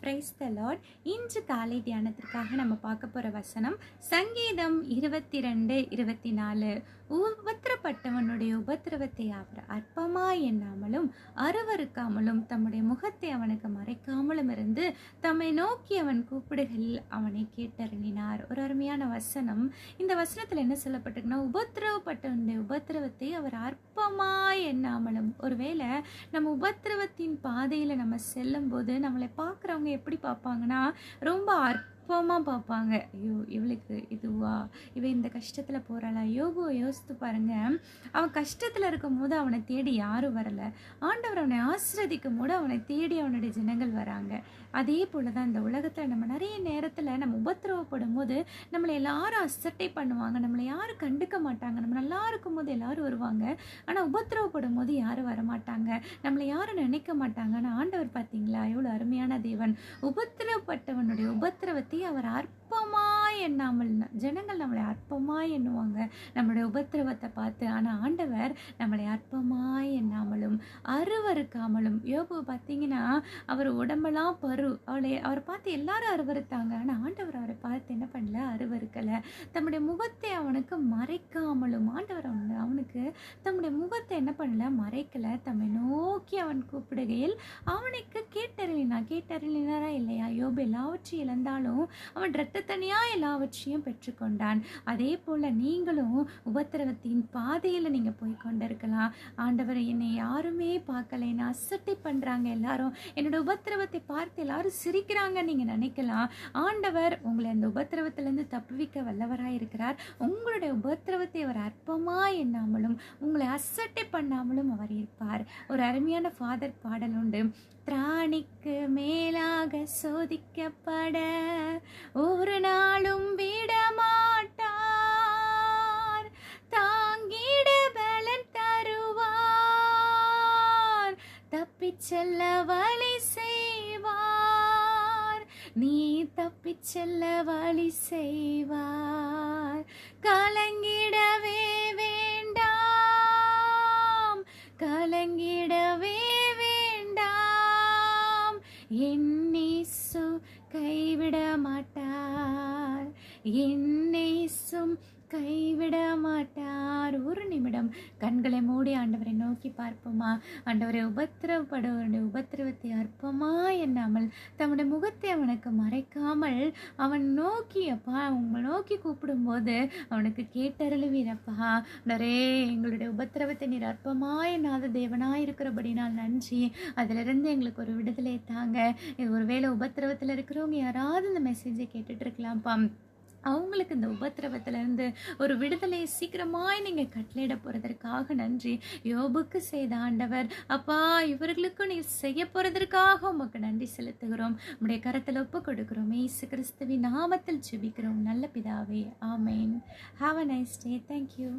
Praise the Lord இன்று காலை தியானத்திற்காக நம்ம பார்க்க போகிற வசனம் சங்கீதம் இருபத்தி ரெண்டு இருபத்தி நாலு உபத்திரப்பட்டவனுடைய உபத்திரவத்தை அவர் அற்பமாக எண்ணாமலும் அருவறுக்காமலும் தம்முடைய முகத்தை அவனுக்கு மறைக்காமலும் இருந்து தம்மை நோக்கி அவன் கூப்பிடுகையில் அவனை கேட்டருளினார். ஒரு அருமையான வசனம். இந்த வசனத்தில் என்ன சொல்லப்பட்டிருக்குன்னா உபத்திரவப்பட்டவனுடைய உபத்திரவத்தை அவர் அற்பமாக எண்ணாமலும் ஒருவேளை நம்ம உபத்திரவத்தின் பாதையில் நம்ம செல்லும்போது நம்மளை பார்க்குறவங்க எப்படி பார்ப்பாங்கன்னா ரொம்ப அற்பமாக பார்ப்பாங்க. ஐயோ இவளுக்கு இதுவா? இவன் இந்த கஷ்டத்தில் போகிறாளா யோகுவை யோசித்து பாருங்கள் அவன் கஷ்டத்தில் இருக்கும் போது அவனை தேடி யாரும் வரலை. ஆண்டவர் அவனை ஆசிரதிக்கும் போது அவனை தேடி அவனுடைய ஜனங்கள் வராங்க. அதே போல் தான் இந்த உலகத்தில் நம்ம நிறைய நேரத்தில் நம்ம உபத்திரவப்படும் போது நம்மளை எல்லாரும் அசட்டை பண்ணுவாங்க. நம்மளை யாரும் கண்டுக்க மாட்டாங்க. நம்ம நல்லா இருக்கும் போது எல்லாரும் வருவாங்க. ஆனால் உபத்திரவப்படும் போது யாரும் வரமாட்டாங்க. நம்மளை யாரும் நினைக்க மாட்டாங்க. ஆனால் ஆண்டவர் பார்த்தீங்களா எவ்வளோ அருமையான தேவன். உபத்திரவப்பட்டவனுடைய உபத்திரவத்தை அவர் அற்பமாய் எண்ணாமல் ஜனங்கள் நம்மளை அற்பமாய் எண்ணுவாங்க. நம்மளுடைய உபத்திரவத்தை பார்த்து ஆனால் ஆண்டவர் நம்மளை அற்பமாய் எண்ணாமலும் அருவறுக்காமலும் யோபு பார்த்தீங்கன்னா அவர் உடம்பெல்லாம் பரு அவளை அவரை பார்த்து எல்லாரும் அருவறுத்தாங்க ஆனால் ஆண்டவர் அவரை பார்த்து என்ன பண்ணல? அருவறுக்கலை தம்முடைய முகத்தை அவனுக்கு மறைக்காமலும் ஆண்டவர் அவனு அவனுக்கு தம்முடைய முகத்தை என்ன பண்ணல? மறைக்கல. தம்மை நோக்கி அவன் கூப்பிடுகையில் அவனுக்கு கேட்டு எல்லாவற்றையும் இழந்தாலும் அவன் இரத்தத்தனியா எல்லாவற்றையும் பெற்றுக்கொண்டான். அதே போல் நீங்களும் உபத்திரவத்தின் பாதையில் நீங்கள் போய் கொண்டிருக்கலாம். ஆண்டவர் என்னை யாருமே பார்க்கல. என்னை அசட்டை பண்ணுறாங்க எல்லாரும். என்னோட உபத்திரவத்தை பார்த்து எல்லாரும் சிரிக்கிறாங்க நீங்கள் நினைக்கலாம். ஆண்டவர் உங்களை அந்த உபத்திரவத்திலேருந்து தப்புவிக்க வல்லவராக இருக்கிறார். உங்களுடைய உபத்திரவத்தை அவர் அற்பமாக எண்ணாமலும் உங்களை அசட்டை பண்ணாமலும் அவர் இருப்பார். ஒரு அருமையான ஃபாதர் பாடல் உண்டு. திராணிக்கு மேலாக வைக்கப்பட ஒரு நாளும் விடமாட்டார். தாங்கிட பலன் தருவார். தப்பிச் செல்ல வழி செய்வார். நீ தப்பிச் செல்ல வழி செய்வார். கலங்கிடவே வேண்டாம். கலங்கிடவே வேண்டாம். என்னேசு கைவிட மாட்டார் என்னேசும் கைவிட மாட்டார் ஒரு நிமிடம் கண்களை மூடி ஆண்டவரை நோக்கி பார்ப்போமா? ஆண்டவரை உபத்திரவப்படுவனுடைய உபத்திரவத்தை அற்பமா எண்ணாமல் தம்முடைய முகத்தை அவனுக்கு மறைக்காமல் அவன் நோக்கி அப்பா உங்களை நோக்கி கூப்பிடும்போது அவனுக்கு கேட்டருளுவீரப்பா. நரே எங்களுடைய உபத்திரவத்தை நீர் அற்பமா நாத தேவனாக இருக்கிறபடினால் நன்றி. அதிலிருந்து எங்களுக்கு ஒரு விடுதலை தாங்க. இது ஒருவேளை உபத்திரவத்தில் இருக்கிறவங்க யாராவது இந்த மெசேஜை கேட்டுட்டு இருக்கலாம்ப்பா. அவங்களுக்கு இந்த உபத்திரவத்திலேருந்து ஒரு விடுதலை சீக்கிரமாய் நீங்கள் கட்டளையிட போகிறதற்காக நன்றி. யோபுக்கு செய்த ஆண்டவர் அப்பா இவர்களுக்கும் நீ செய்ய போகிறதற்காக உமக்கு நன்றி செலுத்துகிறோம். உடைய கரத்தில் ஒப்பு கொடுக்கிறோம் ஏசு கிறிஸ்துவின் நாமத்தில் ஜெபிக்கிறோம். நல்ல பிதாவே ஆமேன். Have a nice day thank you